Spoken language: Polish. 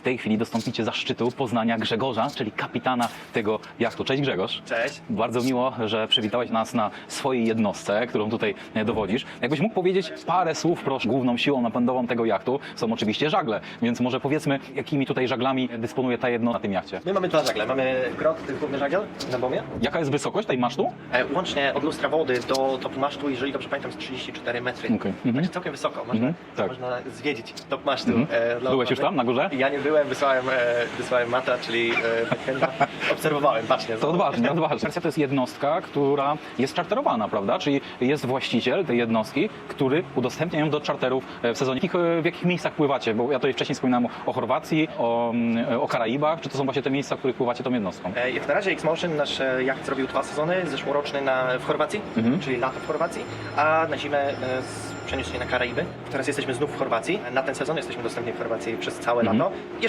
w tej chwili dostąpicie zaszczytu poznania Grzegorza, czyli kapitana tego jachtu. Cześć Grzegorz. Cześć. Bardzo miło, że przywitałeś nas na swojej jednostce, którą tutaj e, dowodzisz. Jakbyś mógł powiedzieć parę słów, proszę. Główną siłą napędową tego jachtu są oczywiście żagle, więc może powiedzmy, jakimi tutaj żaglami dysponuje ta jednostka na tym jachcie. My mamy dwa żagle. Mamy grot, główny żagiel na bomie. Jaka jest wysokość tej masztu? E, łącznie od lustra wody do topu masztu, jeżeli dobrze pamiętam, jest 34 metry. Okej. Mhm. Także całkiem wysoko. Można, Mhm, tak. można zwiedzić top masztu. Mhm. e, dla Byłeś już tam, na górze? Ja nie byłem, wysłałem, e, wysłałem mata, czyli e, backhanda. Obserwowałem, bacznie. To odważnie, odważnie. Wersja to jest jednostka, która jest czarterowana, prawda? Czyli jest właściciel tej jednostki, który udostępnia ją do czarterów e, w sezonie. W jakich, e, w jakich miejscach pływacie? Bo ja tutaj wcześniej wspominałem o Chorwacji, o, o Karaibach. Czy to są właśnie te miejsca, w których pływacie tą jednostką? E, Jak na razie X-Motion, nasz e, jacht zrobił dwa sezony, zeszłoroczny na, w Chorwacji, Mhm. czyli lato w Chorwacji, a na zimę e, z- przeniósł się na Karaiby. Teraz jesteśmy znów w Chorwacji. Na ten sezon jesteśmy dostępni w Chorwacji przez całe Mhm. lato.